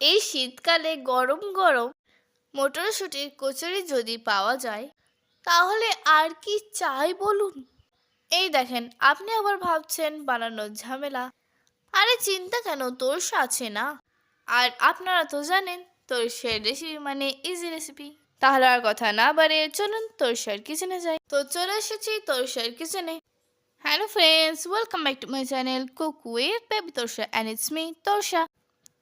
এই শীতকালে গরম গরম মটরশুঁটির কচুরি যদি পাওয়া যায়, তাহলে আর কি চাই বলুন? এই দেখেন, আপনি আবার ভাবছেন বানানোর ঝামেলা। আরে চিন্তা কেন তোরস আছে না? আর আপনারা তো জানেন তোরসের রেসিপি মানে ইজি রেসিপি তাহলে আর কথা না বাড়ে চলুন তোরসার কিচেনে যাই। তো চলে এসেছি তোরসার কিচেনে hello friends welcome back to my channel cook with baby Torsa and it's me Torsa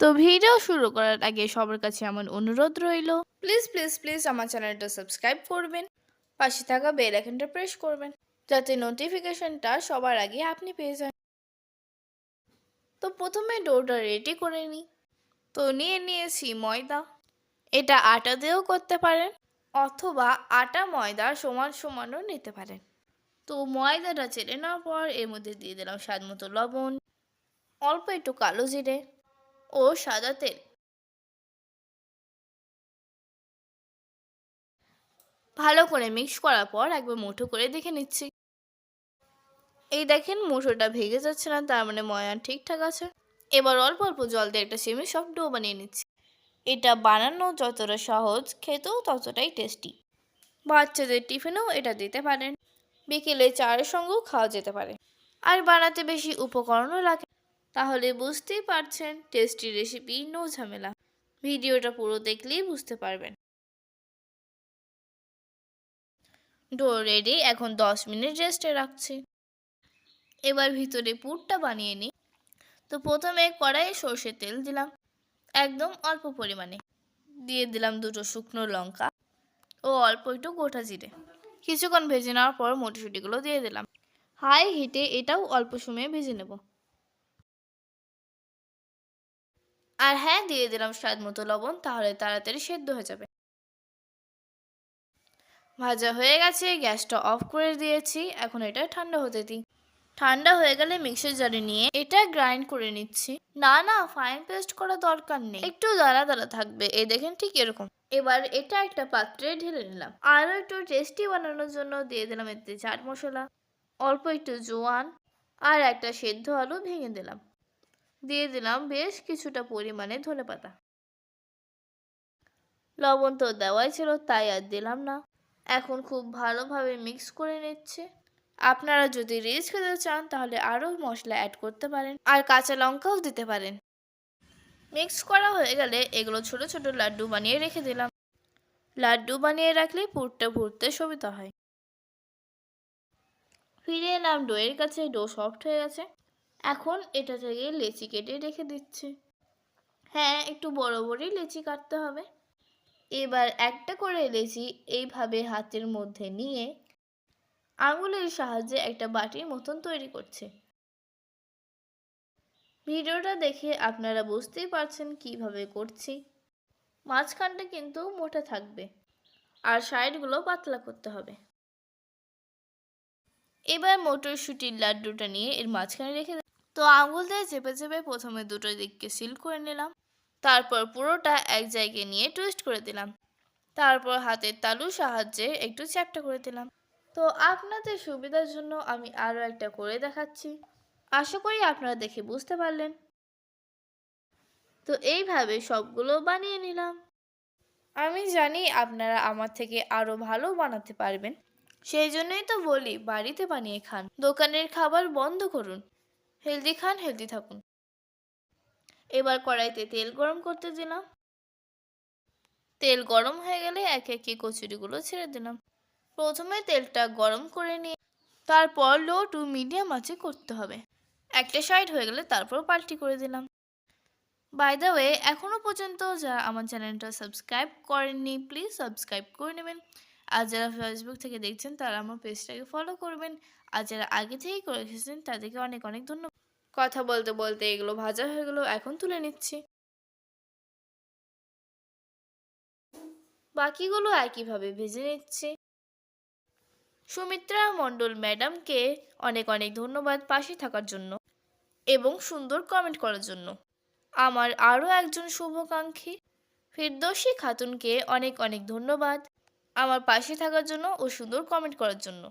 তো ভিডিও শুরু করার আগে সবার কাছে আমার অনুরোধ রইল। প্লিজ প্লিজ প্লিজ আমার চ্যানেলটা সাবস্ক্রাইব করবেন, পাশে থাকা বেল আইকনটা প্রেস করবেন, যাতে নোটিফিকেশনটা সবার আগে আপনি পেয়ে যান। তো প্রথমে ডোটা রেডি করে নিই। তো নিয়ে নিয়েছি ময়দা। এটা আটা দিয়েও করতে পারেন, অথবা আটা ময়দা সমান সমানও নিতে পারেন। তো ময়দাটা চেলে নেওয়ার পর এর মধ্যে দিয়ে দিলাম স্বাদ মতো লবণ, অল্প একটু কালো জিরে। ও সাদা তেল। ভালো করে মিক্স করার পর একবার মুঠো করে দেখে নিচ্ছি। এই দেখেন মুঠোটা ভেঙে যাচ্ছে না, তার মানে ময়ান ঠিকঠাক আছে। এবার অল্প অল্প জল দিয়ে একটা সেমি সব ডো বানিয়ে নিচ্ছি। এটা বানানো যতটা সহজ, খেতেও ততটাই টেস্টি বাচ্চাদের টিফিনেও এটা দিতে পারেন। বিকেলে চায়ের সঙ্গেও খাওয়া যেতে পারে। আর বানাতে বেশি উপকরণও লাগে। তাহলে বুঝতেই পারছেন টেস্টি রেসিপি নো ঝামেলা। ভিডিওটা পুরো দেখলেই বুঝতে পারবেন। ডো রেডি এখন দশ মিনিট রেস্টে রাখছি। এবার ভিতরে পুরটা বানিয়ে নিই। তো প্রথমে কড়াইয়ে সর্ষের তেল দিলাম, একদম অল্প পরিমাণে। দিয়ে দিলাম দুটো শুকনো লঙ্কা ও অল্প একটু গোটা জিরে। কিছুক্ষণ ভেজে নেওয়ার পর মটরশুঁটিগুলো দিয়ে দিলাম। হাই হিটে এটাও অল্প সময়ে ভেজে নেব। আর হ্যাঁ দিয়ে দিলাম স্বাদ মতো লবণ, তাহলে তাড়াতাড়ি সেদ্ধ হয়ে যাবে। ভাজা হয়ে গেছে, গ্যাসটা অফ করে দিয়েছি, এখন এটা ঠান্ডা হতে দিই। ঠান্ডা হয়ে গেলে মিক্সার জারে নিয়ে এটা গ্রাইন্ড করে নিচ্ছি। না না, ফাইন পেস্ট করা দরকার নেই। একটু দানা দানা থাকবে এই দেখেন ঠিক এরকম। এবার এটা একটা পাত্রে ঢেলে নিলাম। আরও একটু টেস্টি বানানোর জন্য দিয়ে দিলাম এতে চাট মশলা, অল্প একটু জোয়ান, আর একটা সেদ্ধ আলু ভেঙে দিলাম। দিয়ে দিলাম বেশ কিছুটা পরিমাণে ধনে পাতা। লবণ তো দেওয়াই ছিল, তাই আর দিলাম না। এখন খুব ভালোভাবে মিক্স করে নিচ্ছে। আপনারা যদি রিচ খেতে চান, তাহলে আরও মশলা অ্যাড করতে পারেন। আর কাঁচা লঙ্কাও দিতে পারেন। মিক্স করা হয়ে গেলে এগুলো ছোট ছোট লাড্ডু বানিয়ে রেখে দিলাম। লাড্ডু বানিয়ে রাখলে পুরটা ভরতে সুবিধা হয়। ফিরে এলাম ডোয়ের কাছে ডো সফট হয়ে গেছে। এখন এটা থেকে লেচি কেটে রেখে দিচ্ছি। হ্যাঁ একটু বড় বড়ই লেচি কাটতে হবে। এবার একটা করে লেচি এইভাবে হাতের মধ্যে নিয়ে আঙুলের সাহায্যে একটা বাটির মতন তৈরি করছে। ভিডিওটা দেখে আপনারা বুঝতেই পারছেন কীভাবে করছি। মাঝখানটা কিন্তু মোটা থাকবে আর সাইডগুলো পাতলা করতে হবে। এবার মটরশুটির লাড্ডুটা নিয়ে এর মাঝখানে রেখে তো আঙুল দিয়ে চেপে চেপে প্রথমে দুটো দিককে সিল করে নিলাম। তারপর পুরোটা এক জায়গায় নিয়ে টুইস্ট করে দিলাম। তারপর হাতের তালুর সাহায্যে একটু চ্যাপটা করে দিলাম। তো আপনাদের সুবিধার জন্য আমি আরও একটা করে দেখাচ্ছি। আশা করি আপনারা দেখে বুঝতে পারলেন। তো এইভাবে সবগুলো বানিয়ে নিলাম। আমি জানি আপনারা আমার থেকে আরও ভালো বানাতে পারবেন। সেই জন্যই তো বলি, বাড়িতে বানিয়ে খান। দোকানের খাবার বন্ধ করুন। হেলদি খান, হেলদি থাকুন। এবার কড়াইতে তেল গরম করতে দিলাম। তেল গরম হয়ে গেলে এক একে কচুরিগুলো ছেড়ে দিলাম। প্রথমে তেলটা গরম করে নিয়ে, তারপর লো টু মিডিয়াম আঁচে করতে হবে। একটা সাইড হয়ে গেলে তারপর পাল্টি করে দিলাম। বাই দ্য ওয়ে এখনও পর্যন্ত যারা আমার চ্যানেলটা সাবস্ক্রাইব করেননি, প্লিজ সাবস্ক্রাইব করে নেবেন। আর যারা ফেসবুক থেকে দেখছেন, তারা আমার পেজটাকে ফলো করবেন। আর যারা আগে থেকেই করে এসেছেন, তাদেরকে অনেক অনেক ধন্যবাদ। কথা বলতে বলতে এগুলো ভাজা হয়ে গেলো, এখন তুলে নিচ্ছি। বাকিগুলো একইভাবে ভেজে নিচ্ছি। সুমিত্রা মণ্ডল ম্যাডামকে অনেক অনেক ধন্যবাদ পাশে থাকার জন্য এবং সুন্দর কমেন্ট করার জন্য। আমার আরও একজন শুভকাঙ্ক্ষী, ফিরদৌসী খাতুনকে অনেক অনেক ধন্যবাদ। আমার পাশে থাকার জন্য ও সুন্দর কমেন্ট করার জন্য।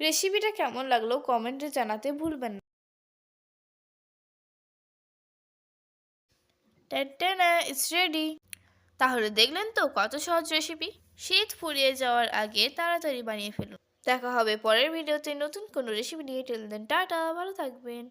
রেসিপিটা কেমন লাগল কমেন্টে জানাতে ভুলবেন না। ইটস রেডি তাহলে দেখলেন তো কত সহজ রেসিপি শীত ফুরিয়ে যাওয়ার আগে তাড়াতাড়ি বানিয়ে ফেলুন। দেখা হবে পরের ভিডিওতে নতুন কোনো রেসিপি নিয়ে। টেল দেন টাটা, ভালো থাকবেন।